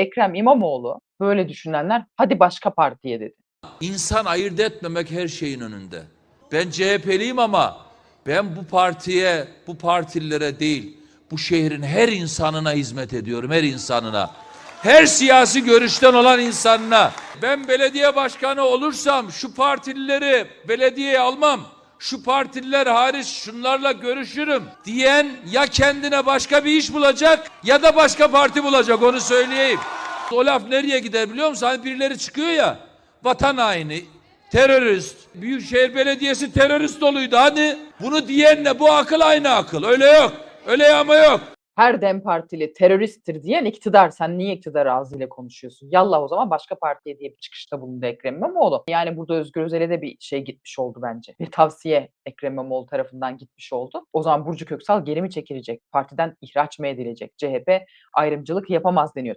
Ekrem İmamoğlu böyle düşünenler hadi başka partiye dedi. İnsan ayırt etmemek her şeyin önünde. Ben CHP'liyim ama ben bu partiye, bu partililere değil, bu şehrin her insanına hizmet ediyorum, her insanına. Her siyasi görüşten olan insanına. Ben belediye başkanı olursam şu partilileri belediyeye almam. Şu partililer hariç şunlarla görüşürüm diyen ya kendine başka bir iş bulacak ya da başka parti bulacak onu söyleyeyim. O laf nereye gider biliyor musun? Hani birileri çıkıyor ya vatan haini, terörist, Büyükşehir Belediyesi terörist doluydu. Hadi bunu diyenle bu akıl aynı akıl. Öyle yok. Öyle ama yok. Her dem partili teröristtir diyen iktidar. Sen niye iktidar ağzıyla konuşuyorsun? Yallah o zaman başka partiye diye bir çıkışta bulundu Ekrem İmamoğlu. Yani burada Özgür Özel'e de bir şey gitmiş oldu bence. Bir tavsiye Ekrem İmamoğlu tarafından gitmiş oldu. O zaman Burcu Köksal geri mi çekilecek? Partiden ihraç mı edilecek? CHP ayrımcılık yapamaz deniyor.